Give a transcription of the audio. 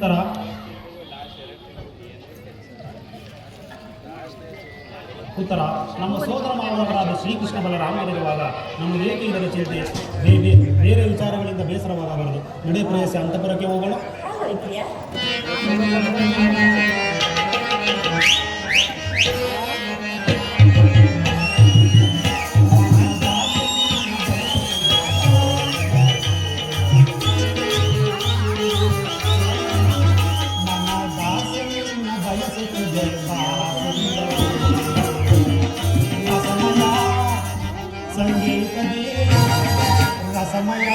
ಉತ್ತರ ಉತ್ತರ, ನಮ್ಮ ಸೋದರ ಮಾವನವರಾದ ಶ್ರೀಕೃಷ್ಣ ಬಲರಾಮರಿರುವಾಗ ನಮಗೆ ಏಕೆ ಇದರ ಚೇತೆ ಬೇರೆ ಬೇರೆ ವಿಚಾರಗಳಿಂದ ಬೇಸರವಾಗಬಾರದು ನಡೆ ಪ್ರಯಸ, ಅಂತಪುರಕ್ಕೆ ಹೋಗೋಣ. ರಸಮಯ